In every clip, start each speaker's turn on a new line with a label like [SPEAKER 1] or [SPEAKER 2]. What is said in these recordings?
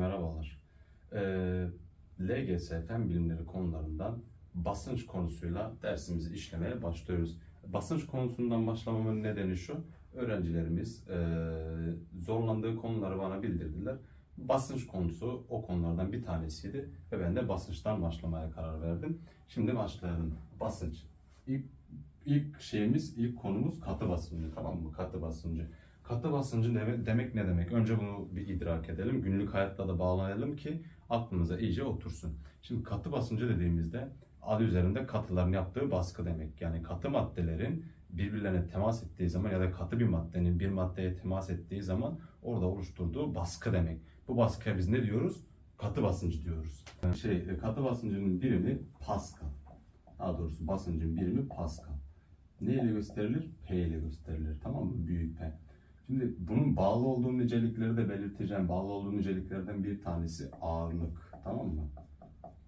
[SPEAKER 1] merhabalar. Ee, LGS Fen Bilimleri konularından basınç konusuyla dersimizi işlemeye başlıyoruz. Basınç konusundan başlamamın nedeni şu, öğrencilerimiz ee, zorlandığı konuları bana bildirdiler. Basınç konusu o konulardan bir tanesiydi ve ben de basınçtan başlamaya karar verdim. Şimdi başlayalım. Basınç. İlk, ilk şeyimiz, ilk konumuz katı basıncı tamam mı? Katı basıncı. Katı basıncı deme- demek ne demek? Önce bunu bir idrak edelim. Günlük hayatla da bağlayalım ki aklımıza iyice otursun. Şimdi katı basıncı dediğimizde adı üzerinde katıların yaptığı baskı demek. Yani katı maddelerin birbirlerine temas ettiği zaman ya da katı bir maddenin bir maddeye temas ettiği zaman orada oluşturduğu baskı demek. Bu baskıya biz ne diyoruz? Katı basıncı diyoruz. Şey, e, katı basıncının birimi Pascal. Daha doğrusu basıncın birimi Pascal. Ne ile gösterilir? P ile gösterilir. Tamam mı? Büyük P. Şimdi bunun bağlı olduğu nicelikleri de belirteceğim. Bağlı olduğu niceliklerden bir tanesi ağırlık. Tamam mı?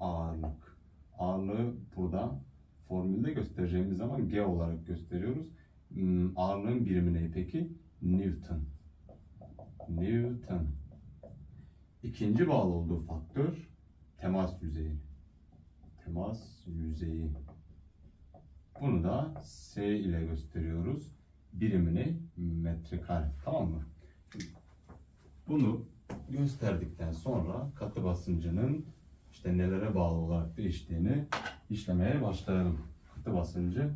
[SPEAKER 1] Ağırlık. Ağırlığı burada formülde göstereceğimiz zaman G olarak gösteriyoruz. Hmm, Ağırlığın birimi ne peki? Newton. Newton. İkinci bağlı olduğu faktör temas yüzeyi. Temas yüzeyi. Bunu da S ile gösteriyoruz. Birimini metrekare. Tamam mı? Bunu gösterdikten sonra katı basıncının işte nelere bağlı olarak değiştiğini işlemeye başlayalım. Katı basıncı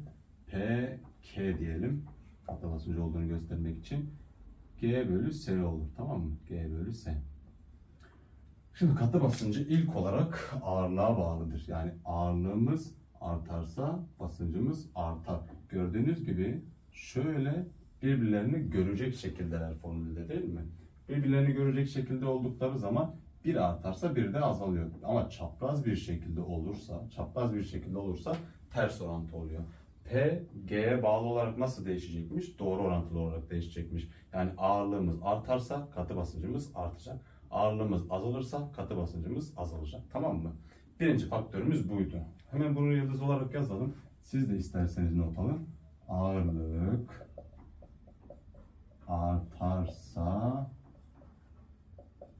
[SPEAKER 1] P, K diyelim. Katı basıncı olduğunu göstermek için G bölü S olur. Tamam mı? G bölü S. Şimdi katı basıncı ilk olarak ağırlığa bağlıdır. Yani ağırlığımız artarsa basıncımız artar. Gördüğünüz gibi şöyle birbirlerini görecek şekildeler formülde değil mi? Birbirlerini görecek şekilde oldukları zaman bir artarsa bir de azalıyor. Ama çapraz bir şekilde olursa, çapraz bir şekilde olursa ters orantı oluyor. P, G'ye bağlı olarak nasıl değişecekmiş? Doğru orantılı olarak değişecekmiş. Yani ağırlığımız artarsa katı basıncımız artacak. Ağırlığımız azalırsa katı basıncımız azalacak. Tamam mı? Birinci faktörümüz buydu. Hemen bunu yıldız olarak yazalım. Siz de isterseniz not alın. Ağırlık artarsa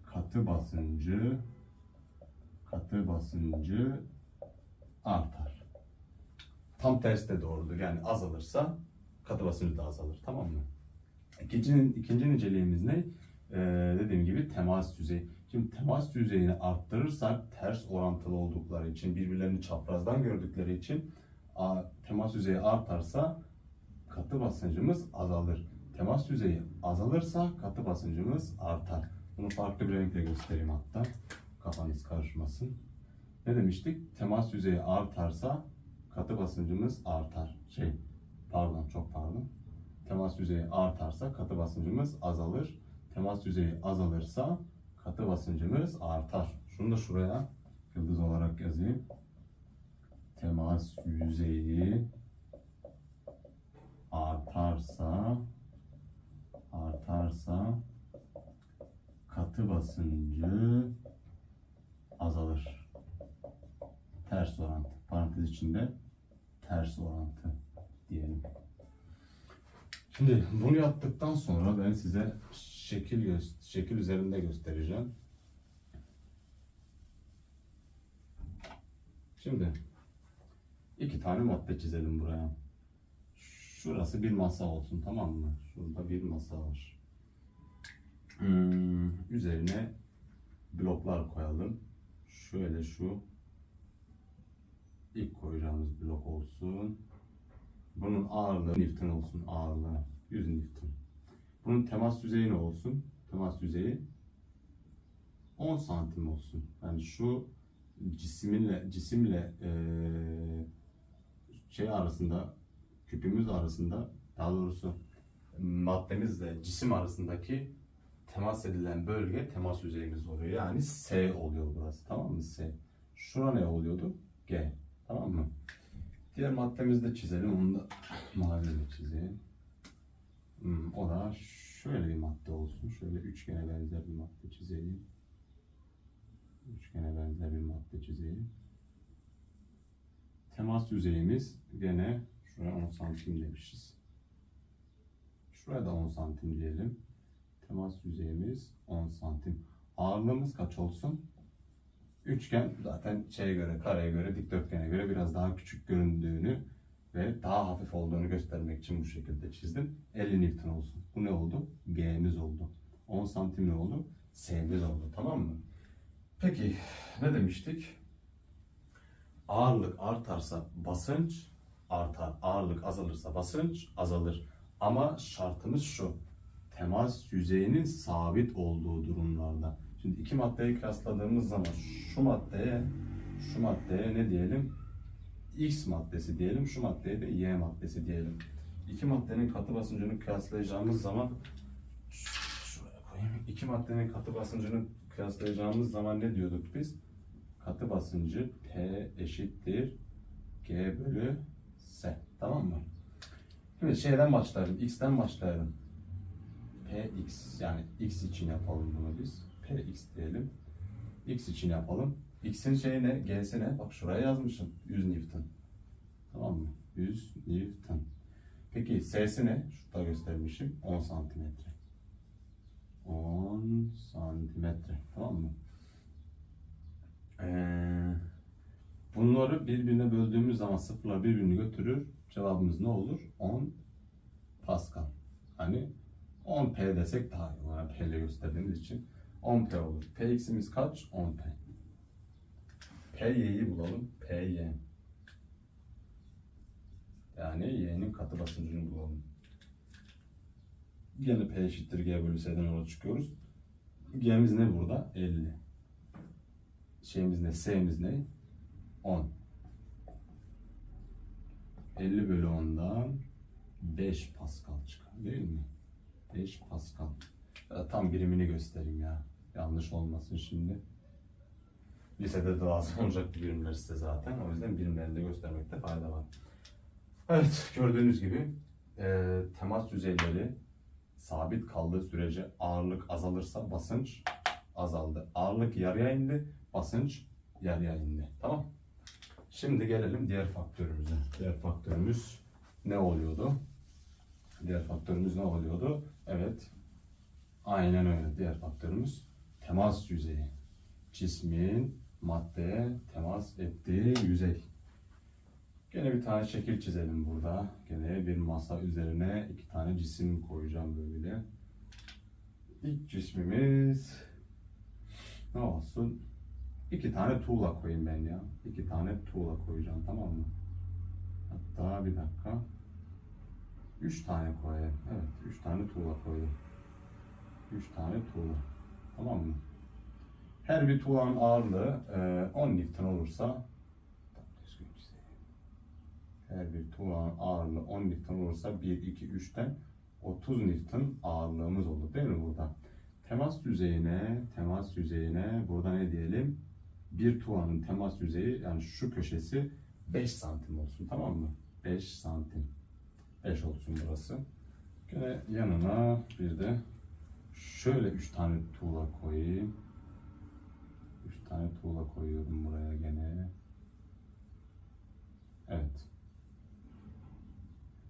[SPEAKER 1] katı basıncı katı basıncı artar. Tam tersi de doğrudur. Yani azalırsa katı basıncı da azalır. Tamam mı? İkinci, ikinci niceliğimiz ne? Ee, dediğim gibi temas yüzeyi. Şimdi temas yüzeyini arttırırsak ters orantılı oldukları için birbirlerini çaprazdan gördükleri için temas yüzeyi artarsa katı basıncımız azalır. Temas yüzeyi azalırsa katı basıncımız artar. Bunu farklı bir renkle göstereyim hatta. Kafanız karışmasın. Ne demiştik? Temas yüzeyi artarsa katı basıncımız artar. Şey, pardon çok pardon. Temas yüzeyi artarsa katı basıncımız azalır. Temas yüzeyi azalırsa katı basıncımız artar. Şunu da şuraya yıldız olarak yazayım. Temas yüzeyi artarsa artarsa katı basıncı azalır. Ters orantı. Parantez içinde ters orantı diyelim. Şimdi bunu yaptıktan sonra ben size şekil şekil üzerinde göstereceğim. Şimdi iki tane madde çizelim buraya. Şurası bir masa olsun tamam mı? Şurada bir masa var. Hmm, üzerine bloklar koyalım. Şöyle şu ilk koyacağımız blok olsun. Bunun ağırlığı Newton olsun ağırlığı 100 Newton. Bunun temas yüzeyi ne olsun? Temas yüzeyi 10 santim olsun. Yani şu cisimle cisimle eee, şey arasında küpümüz arasında daha doğrusu maddemizle cisim arasındaki temas edilen bölge temas yüzeyimiz oluyor. Yani S oluyor burası. Tamam mı? S. Şura ne oluyordu? G. Tamam mı? Diğer maddemizi de çizelim. Onu da maviyle çizeyim. Hmm, o da şöyle bir madde olsun. Şöyle üçgene benzer bir madde çizeyim. Üçgene benzer bir madde çizeyim. Temas yüzeyimiz gene şuraya 10 santim demişiz. Şuraya da 10 santim diyelim. Temas yüzeyimiz 10 santim. Ağırlığımız kaç olsun? Üçgen zaten şeye göre, kareye göre, dikdörtgene göre biraz daha küçük göründüğünü ve daha hafif olduğunu göstermek için bu şekilde çizdim. 50 Newton olsun. Bu ne oldu? G'miz oldu. 10 santim ne oldu? S'miz oldu. Tamam mı? Peki ne demiştik? Ağırlık artarsa basınç artar. Ağırlık azalırsa basınç azalır. Ama şartımız şu. Temas yüzeyinin sabit olduğu durumlarda. Şimdi iki maddeyi kıyasladığımız zaman şu maddeye şu maddeye ne diyelim? X maddesi diyelim, şu maddeye de Y maddesi diyelim. İki maddenin katı basıncını kıyaslayacağımız zaman şuraya koyayım. İki maddenin katı basıncını kıyaslayacağımız zaman ne diyorduk biz? Katı basıncı P eşittir G bölü S. Tamam mı? Şimdi şeyden başlayalım. X'ten başlayalım. Px yani X için yapalım bunu biz. Px diyelim. X için yapalım. X'in şeyi ne? G'si ne? Bak şuraya yazmışım. 100 Newton. Tamam mı? 100 Newton. Peki S'si ne? Şurada göstermişim. 10 santimetre. 10 santimetre. Tamam mı? Ee, bunları birbirine böldüğümüz zaman sıfırlar birbirini götürür. Cevabımız ne olur? 10 Pascal. Hani 10P desek daha iyi. Yani P ile gösterdiğimiz için 10P olur. Px'imiz kaç? 10P. Py'yi bulalım. Py. Yani y'nin katı basıncını bulalım. Yine P eşittir G bölü S'den yola çıkıyoruz. G'miz ne burada? 50. Şeyimiz ne? S'miz ne? 10. 50 bölü 10'dan 5 Pascal çıkar değil mi? 5 Pascal. Ya tam birimini göstereyim ya. Yanlış olmasın şimdi. Lisede de lazım olacak birimler size zaten. O yüzden birimlerini de göstermekte fayda var. Evet, gördüğünüz gibi e, temas yüzeyleri sabit kaldığı sürece ağırlık azalırsa basınç azaldı. Ağırlık yarıya indi, basınç yarıya indi. Tamam. Şimdi gelelim diğer faktörümüze. Diğer faktörümüz ne oluyordu? Diğer faktörümüz ne oluyordu? Evet. Aynen öyle. Diğer faktörümüz temas yüzeyi. Cismin maddeye temas ettiği yüzey. Gene bir tane şekil çizelim burada. Gene bir masa üzerine iki tane cisim koyacağım böyle. İlk cismimiz ne olsun? İki tane tuğla koyayım ben ya. İki tane tuğla koyacağım tamam mı? Hatta bir dakika. Üç tane koyayım. Evet, üç tane tuğla koydum. Üç tane tuğla. Tamam mı? Her bir tuğlanın ağırlığı e, 10 Newton olursa her bir tuğlanın ağırlığı 10 Newton olursa 1, 2, 3'ten 30 Newton ağırlığımız olur değil mi burada? Temas yüzeyine, temas yüzeyine burada ne diyelim? Bir tuğlanın temas yüzeyi yani şu köşesi 5 santim olsun tamam mı? 5 santim. 5 olsun burası. Gene yanına bir de şöyle 3 tane tuğla koyayım. 3 tane tuğla koyuyorum buraya gene. Evet.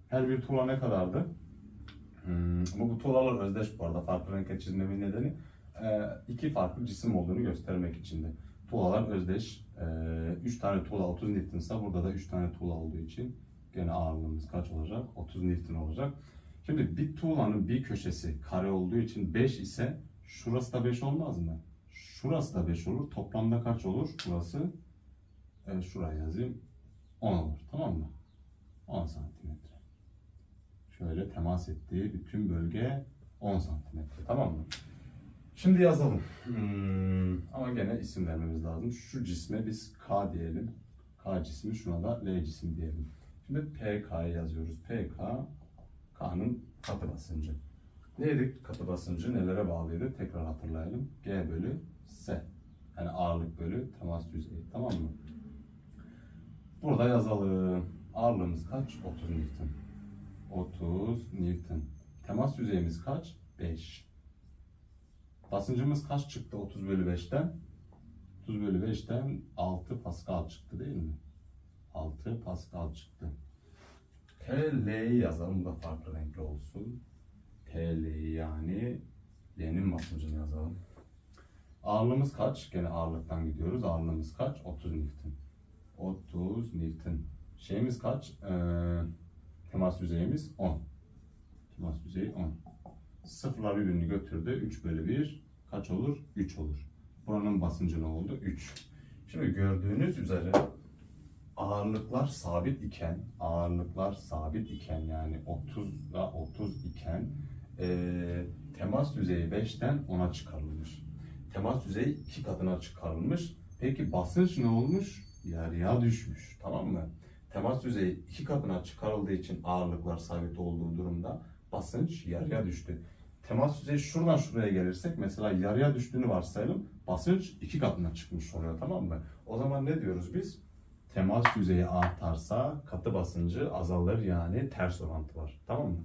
[SPEAKER 1] Her bir tuğla ne kadardı? Hmm, ama bu tuğlalar özdeş bu arada. Farklı renkle çizmemin nedeni e, iki farklı cisim olduğunu göstermek içindi. Tuğlalar özdeş. 3 tane tuğla 30 Newton'sa burada da 3 tane tuğla olduğu için gene ağırlığımız kaç olacak? 30 Newton olacak. Şimdi bir tuğlanın bir köşesi kare olduğu için 5 ise şurası da 5 olmaz mı? Şurası da 5 olur. Toplamda kaç olur? Burası evet, şuraya yazayım. 10 olur. Tamam mı? 10 santimetre. Şöyle temas ettiği bütün bölge 10 santimetre. Tamam mı? Şimdi yazalım. Hmm, ama gene isim vermemiz lazım. Şu cisme biz K diyelim. K cismi şuna da L cisim diyelim. Şimdi PK'yı yazıyoruz. PK K'nın katı basıncı. Neydi katı basıncı? Nelere bağlıydı? Tekrar hatırlayalım. G bölü S. Yani ağırlık bölü temas yüzeyi. Tamam mı? Burada yazalım. Ağırlığımız kaç? 30 Newton. 30 Newton. Temas yüzeyimiz kaç? 5. Basıncımız kaç çıktı 30 bölü 5'ten? 30 bölü 5'ten 6 Pascal çıktı değil mi? 6 Pascal çıktı. PL'yi yazalım da farklı renkli olsun. PL'yi yani L'nin basıncını yazalım. Ağırlığımız kaç? Gene ağırlıktan gidiyoruz. Ağırlığımız kaç? 30 Newton. 30 Newton. Şeyimiz kaç? Ee, temas yüzeyimiz 10. Temas yüzeyi 10. Sıfırlar birbirini götürdü. 3 bölü 1 kaç olur? 3 olur. Buranın basıncı ne oldu? 3. Şimdi gördüğünüz üzere ağırlıklar sabit iken, ağırlıklar sabit iken yani 30 ile 30 iken eee, temas yüzeyi 5'ten 10'a çıkarılmış. Temas yüzeyi 2 katına çıkarılmış. Peki basınç ne olmuş? Yarıya düşmüş. Tamam mı? Temas yüzeyi 2 katına çıkarıldığı için ağırlıklar sabit olduğu durumda basınç yarıya düştü. Temas yüzeyi şuradan şuraya gelirsek mesela yarıya düştüğünü varsayalım. Basınç 2 katına çıkmış oluyor tamam mı? O zaman ne diyoruz biz? temas yüzeyi artarsa katı basıncı azalır yani ters orantı var. Tamam mı?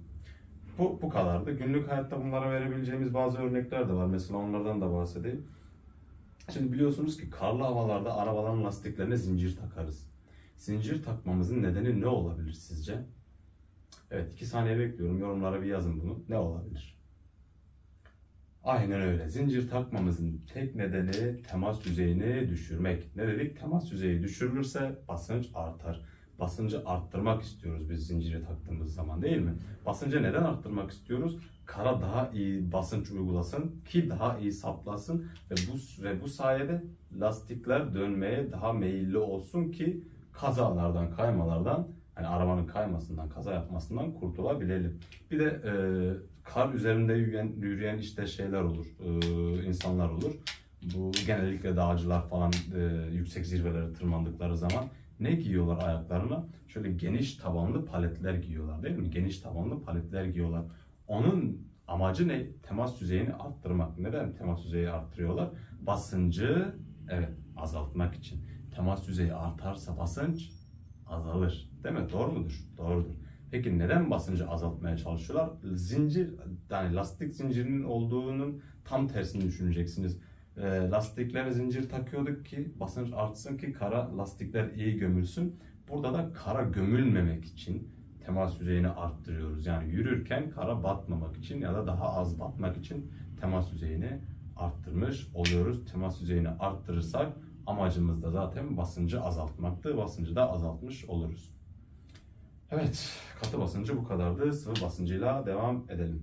[SPEAKER 1] Bu, bu kadardı. Günlük hayatta bunlara verebileceğimiz bazı örnekler de var. Mesela onlardan da bahsedeyim. Şimdi biliyorsunuz ki karlı havalarda arabaların lastiklerine zincir takarız. Zincir takmamızın nedeni ne olabilir sizce? Evet iki saniye bekliyorum. Yorumlara bir yazın bunu. Ne olabilir? Aynen öyle. Zincir takmamızın tek nedeni temas yüzeyini düşürmek. Ne dedik? Temas yüzeyi düşürülürse basınç artar. Basıncı arttırmak istiyoruz biz zinciri taktığımız zaman değil mi? Basıncı neden arttırmak istiyoruz? Kara daha iyi basınç uygulasın ki daha iyi saplasın ve bu ve bu sayede lastikler dönmeye daha meyilli olsun ki kazalardan, kaymalardan hani arabanın kaymasından, kaza yapmasından kurtulabilelim. Bir de e, kar üzerinde yürüyen, yürüyen işte şeyler olur, e, insanlar olur. Bu genellikle dağcılar falan e, yüksek zirvelere tırmandıkları zaman ne giyiyorlar ayaklarına? Şöyle geniş tabanlı paletler giyiyorlar değil mi? Geniş tabanlı paletler giyiyorlar. Onun amacı ne? Temas yüzeyini arttırmak. Neden temas yüzeyi arttırıyorlar? Basıncı evet azaltmak için. Temas yüzeyi artarsa basınç azalır. Değil mi? Doğru mudur? Doğrudur. Peki neden basıncı azaltmaya çalışıyorlar? Zincir, yani lastik zincirinin olduğunun tam tersini düşüneceksiniz. E, lastiklere zincir takıyorduk ki basınç artsın ki kara lastikler iyi gömülsün. Burada da kara gömülmemek için temas yüzeyini arttırıyoruz. Yani yürürken kara batmamak için ya da daha az batmak için temas yüzeyini arttırmış oluyoruz. Temas yüzeyini arttırırsak amacımız da zaten basıncı azaltmaktı. Basıncı da azaltmış oluruz. Evet, katı basıncı bu kadardı. Sıvı basıncıyla devam edelim.